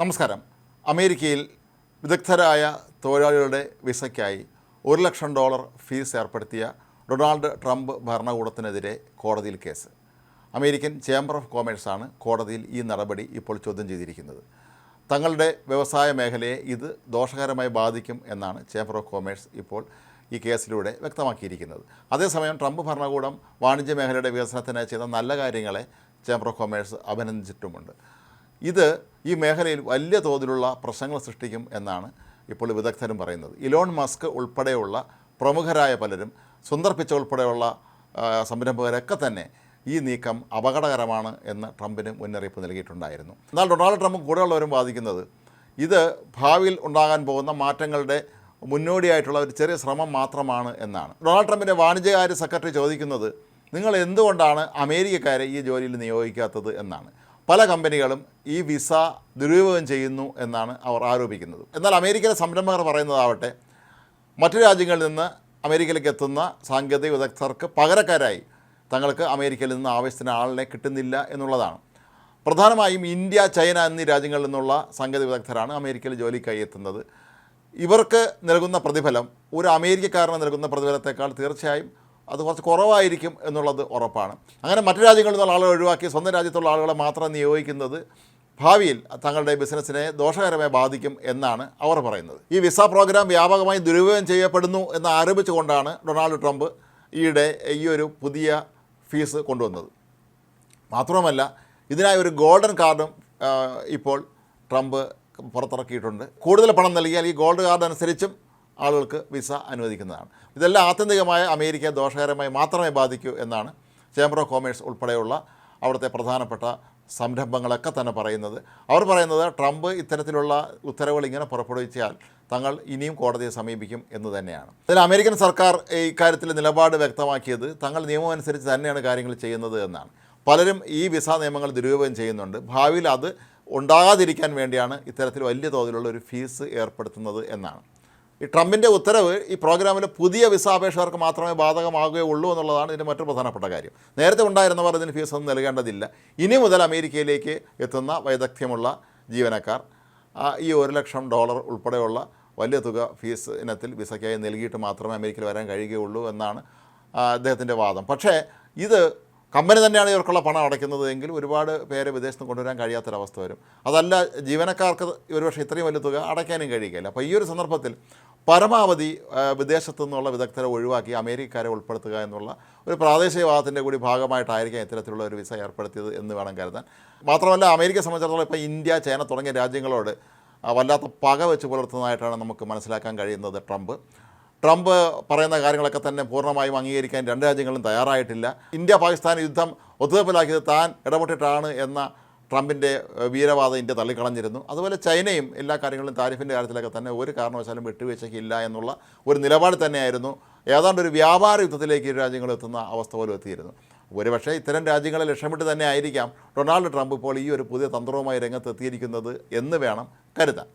നമസ്കാരം. അമേരിക്കയിൽ വിദഗ്ധരായ തൊഴിലാളികളുടെ വിസയ്ക്കായി ഒരു ലക്ഷം ഡോളർ ഫീസ് ഏർപ്പെടുത്തിയ ഡൊണാൾഡ് ട്രംപ് ഭരണകൂടത്തിനെതിരെ കോടതിയിൽ കേസ്. അമേരിക്കൻ ചേംബർ ഓഫ് കോമേഴ്സാണ് കോടതിയിൽ ഈ നടപടി ഇപ്പോൾ ചോദ്യം ചെയ്തിരിക്കുന്നത്. തങ്ങളുടെ വ്യവസായ മേഖലയെ ഇത് ദോഷകരമായി ബാധിക്കും എന്നാണ് ചേംബർ ഓഫ് കോമേഴ്സ് ഇപ്പോൾ ഈ കേസിലൂടെ വ്യക്തമാക്കിയിരിക്കുന്നത്. അതേസമയം ട്രംപ് ഭരണകൂടം വാണിജ്യ മേഖലയുടെ വികസനത്തിന് ചെയ്ത നല്ല കാര്യങ്ങളെ ചേംബർ ഓഫ് കോമേഴ്സ് അഭിനന്ദിച്ചിട്ടുമുണ്ട്. ഇത് ഈ മേഖലയിൽ വലിയ തോതിലുള്ള പ്രശ്നങ്ങൾ സൃഷ്ടിക്കും എന്നാണ് ഇപ്പോൾ വിദഗ്ധരും പറയുന്നത്. ഇലോൺ മസ്ക് ഉൾപ്പെടെയുള്ള പ്രമുഖരായ പലരും സുന്ദർ പിച്ച ഉൾപ്പെടെയുള്ള സംരംഭകരൊക്കെ തന്നെ ഈ നീക്കം അപകടകരമാണ് എന്ന് ട്രംപിന് മുന്നറിയിപ്പ് നൽകിയിട്ടുണ്ടായിരുന്നു. എന്നാൽ ഡൊണാൾഡ് ട്രംപ് കൂടെയുള്ളവരും വാദിക്കുന്നത് ഇത് ഭാവിയിൽ ഉണ്ടാകാൻ പോകുന്ന മാറ്റങ്ങളുടെ മുന്നോടിയായിട്ടുള്ള ഒരു ചെറിയ ശ്രമം മാത്രമാണ് എന്നാണ്. ഡൊണാൾഡ് ട്രംപിന്റെ വാണിജ്യകാര്യ സെക്രട്ടറി ചോദിക്കുന്നത് നിങ്ങൾ എന്തുകൊണ്ടാണ് അമേരിക്കക്കാരെ ഈ ജോലിയിൽ നിയോഗിക്കാത്തത്? എന്നാണ്. പല കമ്പനികളും ഈ വിസ ദുരുപയോഗം ചെയ്യുന്നു എന്നാണ് അവർ ആരോപിക്കുന്നത്. എന്നാൽ അമേരിക്കയിലെ സംരംഭകർ പറയുന്നതാവട്ടെ മറ്റു രാജ്യങ്ങളിൽ നിന്ന് അമേരിക്കയിലേക്ക് എത്തുന്ന സാങ്കേതിക വിദഗ്ധർക്ക് പകരക്കാരായി തങ്ങൾക്ക് അമേരിക്കയിൽ നിന്ന് ആവശ്യത്തിന് ആളിനെ കിട്ടുന്നില്ല എന്നുള്ളതാണ്. പ്രധാനമായും ഇന്ത്യ ചൈന എന്നീ രാജ്യങ്ങളിൽ നിന്നുള്ള സാങ്കേതിക വിദഗ്ധരാണ് അമേരിക്കയിൽ ജോലിക്കായി എത്തുന്നത്. ഇവർക്ക് നൽകുന്ന പ്രതിഫലം ഒരു അമേരിക്കക്കാരന് നൽകുന്ന പ്രതിഫലത്തേക്കാൾ തീർച്ചയായും അത് കുറച്ച് കുറവായിരിക്കും എന്നുള്ളത് ഉറപ്പാണ്. അങ്ങനെ മറ്റു രാജ്യങ്ങളിൽ നിന്നുള്ള ആളുകൾ ഒഴിവാക്കി സ്വന്തം രാജ്യത്തുള്ള ആളുകളെ മാത്രം നിയോഗിക്കുന്നത് ഭാവിയിൽ തങ്ങളുടെ ബിസിനസ്സിനെ ദോഷകരമായി ബാധിക്കും എന്നാണ് അവർ പറയുന്നത്. ഈ വിസ പ്രോഗ്രാം വ്യാപകമായി ദുരുപയോഗം ചെയ്യപ്പെടുന്നു എന്ന് ആരോപിച്ചുകൊണ്ടാണ് ഡൊണാൾഡ് ട്രംപ് ഈയിടെ ഈ ഒരു പുതിയ ഫീസ് കൊണ്ടുവന്നത്. മാത്രമല്ല ഇതിനായി ഒരു ഗോൾഡൻ കാർഡും ഇപ്പോൾ ട്രംപ് പുറത്തിറക്കിയിട്ടുണ്ട്. കൂടുതൽ പണം നൽകിയാൽ ഈ ഗോൾഡ് കാർഡ് അനുസരിച്ചും ആളുകൾക്ക് വിസ അനുവദിക്കുന്നതാണ്. ഇതെല്ലാം ആത്യന്തികമായ അമേരിക്കയെ ദോഷകരമായി മാത്രമേ ബാധിക്കൂ എന്നാണ് ചേംബർ ഓഫ് കോമേഴ്സ് ഉൾപ്പെടെയുള്ള അവിടുത്തെ പ്രധാനപ്പെട്ട സംരംഭങ്ങളൊക്കെ തന്നെ പറയുന്നത്. അവർ പറയുന്നത് ട്രംപ് ഇത്തരത്തിലുള്ള ഉത്തരവുകൾ ഇങ്ങനെ പുറപ്പെടുവിച്ചാൽ തങ്ങൾ ഇനിയും കോടതിയെ സമീപിക്കും എന്ന് തന്നെയാണ്. അതിൽ അമേരിക്കൻ സർക്കാർ ഇക്കാര്യത്തിൽ നിലപാട് വ്യക്തമാക്കിയത് തങ്ങൾ നിയമം അനുസരിച്ച് തന്നെയാണ് കാര്യങ്ങൾ ചെയ്യുന്നത് എന്നാണ്. പലരും ഈ വിസ നിയമങ്ങൾ ദുരുപയോഗം ചെയ്യുന്നുണ്ട്. ഭാവിയിൽ അത് ഉണ്ടാകാതിരിക്കാൻ വേണ്ടിയാണ് ഇത്തരത്തിൽ വലിയ തോതിലുള്ള ഒരു ഫീസ് ഏർപ്പെടുത്തുന്നത് എന്നാണ്. ഈ ട്രംപിന്റെ ഉത്തരവ് ഈ പ്രോഗ്രാമിൽ പുതിയ വിസ അപേക്ഷകർക്ക് മാത്രമേ ബാധകമാകുകയുള്ളൂ എന്നുള്ളതാണ് ഇതിന്റെ മറ്റൊരു പ്രധാനപ്പെട്ട കാര്യം. നേരത്തെ ഉണ്ടായിരുന്നവർ ഇതിന് ഫീസ് ഒന്നും നൽകേണ്ടതില്ല. ഇനി മുതൽ അമേരിക്കയിലേക്ക് എത്തുന്ന വൈദഗ്ധ്യമുള്ള ജീവനക്കാർ ഈ ഒരു ലക്ഷം ഡോളർ ഉൾപ്പെടെയുള്ള വലിയ തുക ഫീസ് ഇനത്തിൽ വിസയ്ക്കായി നൽകിയിട്ട് മാത്രമേ അമേരിക്കയിൽ വരാൻ കഴിയുകയുള്ളൂ എന്നാണ് അദ്ദേഹത്തിന്റെ വാദം. പക്ഷേ ഇത് കമ്പനി തന്നെയാണ് ഇവർക്കുള്ള പണം അടയ്ക്കുന്നത് എങ്കിൽ ഒരുപാട് പേരെ വിദേശത്ത് കൊണ്ടുവരാൻ കഴിയാത്തൊരവസ്ഥ വരും. അതല്ല ജീവനക്കാർക്ക് ഒരുപക്ഷെ ഇത്രയും വലിയ തുക അടയ്ക്കാനും കഴിയുകയില്ല. അപ്പോൾ ഈ ഒരു സന്ദർഭത്തിൽ പരമാവധി വിദേശത്തു നിന്നുള്ള വിദഗ്ധരെ ഒഴിവാക്കി അമേരിക്കക്കാരെ ഉൾപ്പെടുത്തുക എന്നുള്ള ഒരു പ്രാദേശികവാദത്തിന്റെ കൂടി ഭാഗമായിട്ടായിരിക്കാം ഇത്തരത്തിലുള്ള ഒരു വിസ ഏർപ്പെടുത്തിയത് എന്ന് വേണം കരുതാൻ. മാത്രമല്ല അമേരിക്കയെ സംബന്ധിച്ചിടത്തോളം ഇപ്പോൾ ഇന്ത്യ ചൈന തുടങ്ങിയ രാജ്യങ്ങളോട് വല്ലാത്ത പക വെച്ച് പുലർത്തുന്നതായിട്ടാണ് നമുക്ക് മനസ്സിലാക്കാൻ കഴിയുന്നത് ട്രംപ്. ട്രംപ് പറയുന്ന കാര്യങ്ങളൊക്കെ തന്നെ പൂർണമായും അംഗീകരിക്കാൻ രണ്ട് രാജ്യങ്ങളും തയ്യാറായിട്ടില്ല. ഇന്ത്യ പാകിസ്ഥാൻ യുദ്ധം ഒത്തുതീർപ്പിലാക്കിയത് താൻ ഇടപെട്ടിട്ടാണ് എന്ന ട്രംപിന്റെ വീരവാദ ഇന്ത്യ തള്ളിക്കളഞ്ഞിരുന്നു. അതുപോലെ ചൈനയും എല്ലാ കാര്യങ്ങളിലും താരിഫിന്റെ കാര്യത്തിലൊക്കെ തന്നെ ഒരു കാരണവശാലും വിട്ടുവീഴ്ചയ്ക്കില്ല എന്നുള്ള ഒരു നിലപാട് തന്നെയായിരുന്നു. ഏതാണ്ട് ഒരു വ്യാപാര യുദ്ധത്തിലേക്ക് ഇരു രാജ്യങ്ങൾ എത്തുന്ന അവസ്ഥ പോലും എത്തിയിരുന്നു. ഒരുപക്ഷെ ഇത്തരം രാജ്യങ്ങളെ ലക്ഷ്യമിട്ട് തന്നെ ആയിരിക്കാം ഡൊണാൾഡ് ട്രംപ് ഇപ്പോൾ ഈ ഒരു പുതിയ തന്ത്രവുമായി രംഗത്ത് എത്തിയിരിക്കുന്നത് എന്ന് വേണം കരുതാൻ.